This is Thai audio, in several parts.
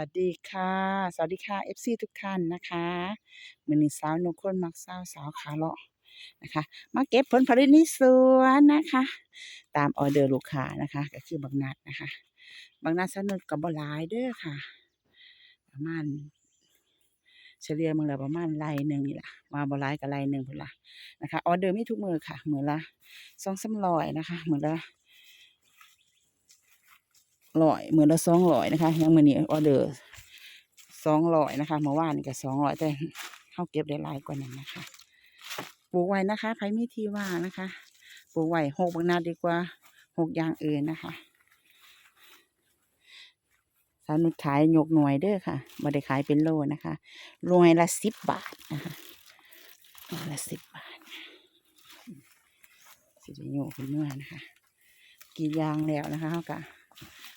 วัสดีค่ะ สวัสดีค่ะ FC ทุกท่านนะคะมื้อนี้สาวนกคนมักสาวสาวขาเลาะนะคะ มาเก็บผลผลิตในสวนนะคะ ตามออเดอร์ลูกค้านะคะ ก็คือบักนัดนะคะบักนัดสนุกกับบหลายเด้อค่ะ ประมาณเฉลี่ยมื้อละประมาณไร่หนึ่งนี่ละว่าบหลายก็ไร่หนึ่งพุ่นละนะคะออเดอร์ไมีทุกมือค่ะมือละ2-300นะคะมือละ ร้อยเหมื้อละสองร้อยนะคะย่างมือนี้ออเดอร์สองร้อยนะคะเมื่อวานนี่ก็สองร้อยแต่เฮาเก็บได้หลายกว่านั้นนะคะ ปลูกไว้นะคะใครมีที่ว่างนะคะ ปลูกไว้หกบักนาดดีกว่าหกอย่างอื่นนะคะสาวนุชขายยกหน่วยเด้อค่ะบ่ได้ขายเป็นโลนะคะหน่วยละสิบบาทนะคะหน่วยละสิบบาทสิได้โยกเป็นเมื่อนะคะกรีดยางแล้วนะคะเฮาก็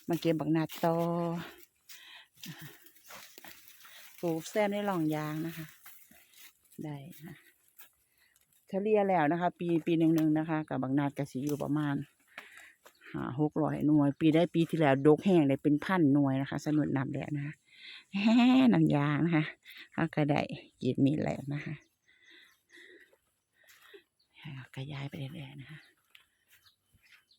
มาเก็บบักนาโตอปลูกแซมในหล่องยางนะคะ ได้นะเฉลี่ยแล้วนะคะ ปีปีหนึ่งหนึ่งนะคะ กับบักนาดกสิอยู่ประมาณหาหกร้อยหน่วย ปีได้ปีที่แล้วดกแห้งได้เป็นพันหน่วยนะคะสนุนนำแล้วนะคะแฮ่น้ำยางนะคะเขาก็ได้กรีดมีแล้วนะคะก็ย้ายไปเรื่อยๆนะคะ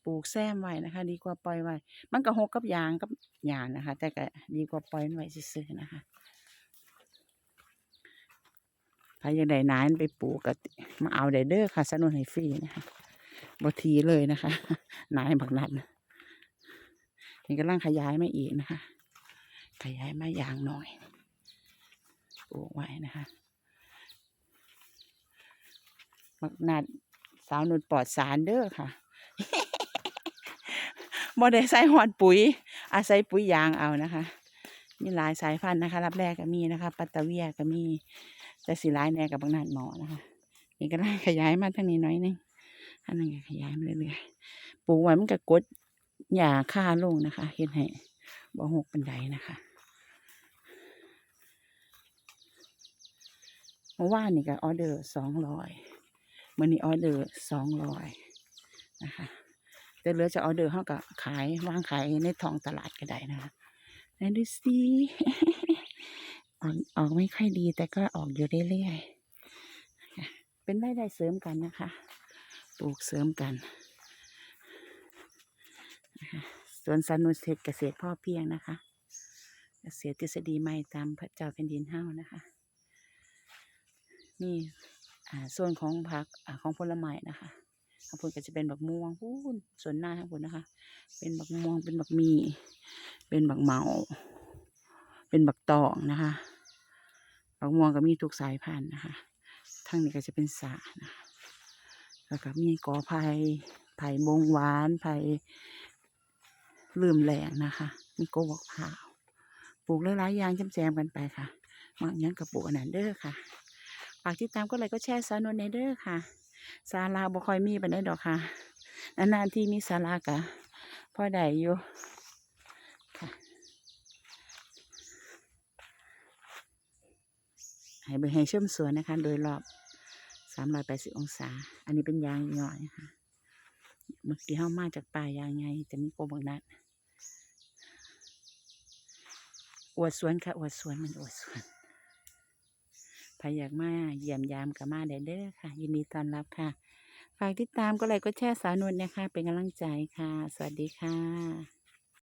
ลูกแซมไว้นะคะ ดีกว่าปล่อยไว้ มันก็หกกับยางกับหยางนะคะ แต่ก็ดีกว่าปล่อยไว้ซื่อๆนะคะถ้ายากได้นานไปปลูกก็มาเอาไดเด้อค่ะสนุนให้ฟรีนะคะบทีเลยนะคะนายบักนัดนี่กำลังขยายมาอีกนะคะ ขยายมาอย่างหน่อยปลูกไว้นะคะบักนัดสาวนุนปลอดสารเด้อค่ะ บ่ได้ใส่หอดปุ๋ย อาศัยปุ๋ยยางเอานะคะ มีหลายสายพันธุ์นะคะ รับแรกก็มีนะคะ ปัตตาเวียก็มี แต่สีร้ายแน่กับบางนาดหมอนะคะนี่ก็ได้ขยายมาทางนี้น้อยนึงอันนั้นก็ขยายมาเรื่อยๆปลูกไว้มันก็กดหญ้าค่าลงนะคะเห็นให้บ่หกปันไดนะคะเมื่อวานนี่ก็ออเดอร์สองร้อยมื่อนี้ออเดอร์สองร้อยนะคะ แต่เหลือจะเออเดือเขาก็ขาย วางขายในท้องตลาดก็ได้นะคะไหนดูสิออกออกไม่ค่อยดีแต่ก็ออกอยู่เรื่อยๆเป็นได้ได้เสริมกันนะคะ ปลูกเสริมกันนะคะสวนสนุเศษเกษตรพ่อเพียงนะคะ เกษตรทฤษฎีใหม่ตามพระเจ้าแผ่นดินเฮานะคะนี่ส่วนของผักอของผลไม้นะคะ ข้างบนก็จะเป็นบักม่วงพูนส่วนหน้าข้างบนนะคะ เป็นบักม่วงเป็นบักมี เป็นบักเหมา เป็นบักตองนะคะบักม่วงก็มีทุกสายพันธุ์นะคะทางนี้ก็จะเป็นสานะคะแล้วก็มีกอไผ่ไผ่มงหวานไผ่ลืมแหลงนะคะ มีโกบอกพร้าวปลูกหลายๆอย่างจำแจมกันไปค่ะบางย่างกับปลูกอันนั้นเด้อค่ะฝากติดตามก็เลยก็แชร์สาวนนในเด้อค่ะ ศาลาบ่ค่อยมีปานใดดอกค่ะนานๆที่มีศาลากะพ่อได้อยู่ค่ะให้เบิ่งให้ชมสวนนะคะ โดยรอบ380องศา อันนี้เป็นยางย่อยค่ะเมื่อกี้เฮามาจากป่ายางไงจะมีโกบักนัดอวดสวนค่ะอวดสวนมันอวดสวน ใครอยากมาเยี่ยมยามกับมาได้เด้อค่ะ ยินดีต้อนรับค่ะ ฝากติดตามก็ไลค์ก็แชร์สาวนวลนะคะ เป็นกำลังใจค่ะ สวัสดีค่ะ